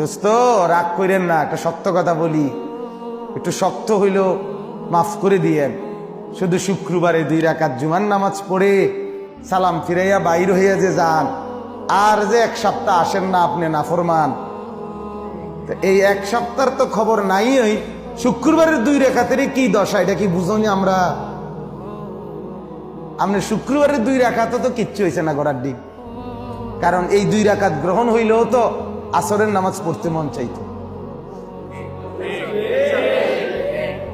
দোস্ত, রাগ করেন না, একটা সত্য কথা বলি। একটু শক্ত হইল, মাফ করে দিয়েন। শুধু শুক্রবারে দুই রাকাত জুমান নামাজ পড়ে সালাম ফিরাইয়া বাইর হইয়া যে যান, আর যে এক সপ্তাহ আসেন না আপনি নাফরমান এই এক সপ্তাহের তো খবর নাই ওই শুক্রবারের দুই রেখাতেরই কি দশা, এটা কি বুঝনি আমরা? আপনি শুক্রবারের দুই রাখাতে তো কিচ্ছু হয়েছে না গড়ার দিক। কারণ এই দুই রাকাত গ্রহণ হইলেও তো আসরের নামাজ পড়তে মন চাইতো।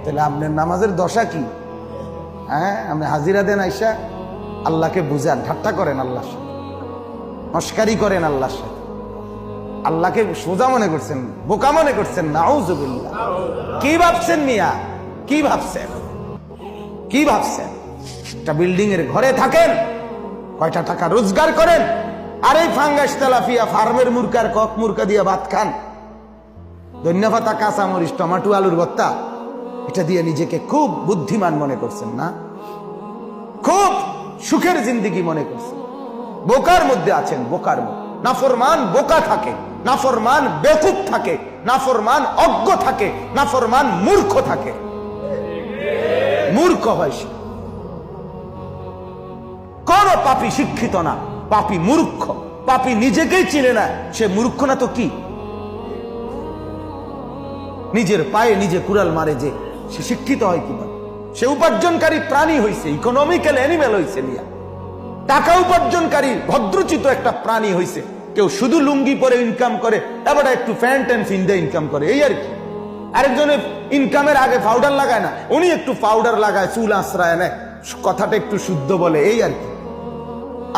তাহলে আপনার নামাজের দশা কি? হ্যাঁ আপনি হাজিরা দেন আইসা, আল্লাহকে বুঝান, ঠাট্টা করেন আল্লাহর সাথে। নস্কারি করেন আল্লাহর সাথে। আল্লাহকে সোজা মনে করছেন, বোকা মনে করছেন, নাউজুবিল্লাহ। কি ভাবছেন মিয়া? কি ভাবছেন? কি ভাবছেন? একটা বিল্ডিং এর ঘরে থাকেন, কয়টা টাকা রোজগার করেন আর এই ফাঙ্গাস তেলাফিয়া, ফার্মের মুরকার কক মুরকা দিয়ে ভাত খান। ধন্যপাতা কাঁচা মরিচ টমাটো, আলুর ভত্তা এটা দিয়ে নিজেকে খুব বুদ্ধিমান মনে করছেন না? খুব সুখের জিন্দিগি মনে করছেন। বোকার মধ্যে আছেন, বোকার নাফরমান বোকা থাকে, নাফরমান বেকুব থাকে, নাফরমান অজ্ঞ থাকে, নাফরমান মূর্খ থাকে। মূর্খ হয় সে। কোন পাপি শিক্ষিত না। পাপি মূর্খ, পাপি নিজেকেই চিনে না, সে মূর্খ না তো কি? নিজের পায়ে নিজে কুড়াল মারে যে সে শিক্ষিত হয় কীভাবে? সে উপার্জনকারী প্রাণী হইছে ইকোনমিক্যাল অ্যানিমেল হইছে মিয়া। টাকা উপার্জনকারী, ভদ্রচিত একটা প্রাণী হইছে। কেউ শুধু লুঙ্গি পরে ইনকাম করে এবার একটু প্যান্ট অ্যান্ড ফিন্দে ইনকাম করে, এই আর কি। আরেকজনে ইনকামের আগে পাউডার লাগায় না, উনি একটু পাউডার লাগায়, চুল আশ্রয় নেয়, কথাটা একটু শুদ্ধ বলে, এই আর কি।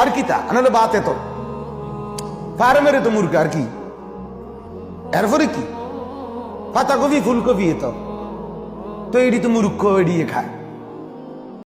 আর কি তা? নাহলে বাত এত। ফার্মেরে তো মুরগা, আর কি? এরপরে কি? পাতাকপি, ফুলকপি এত। তো এটি তো মূর্খ এড়িয়ে খায়।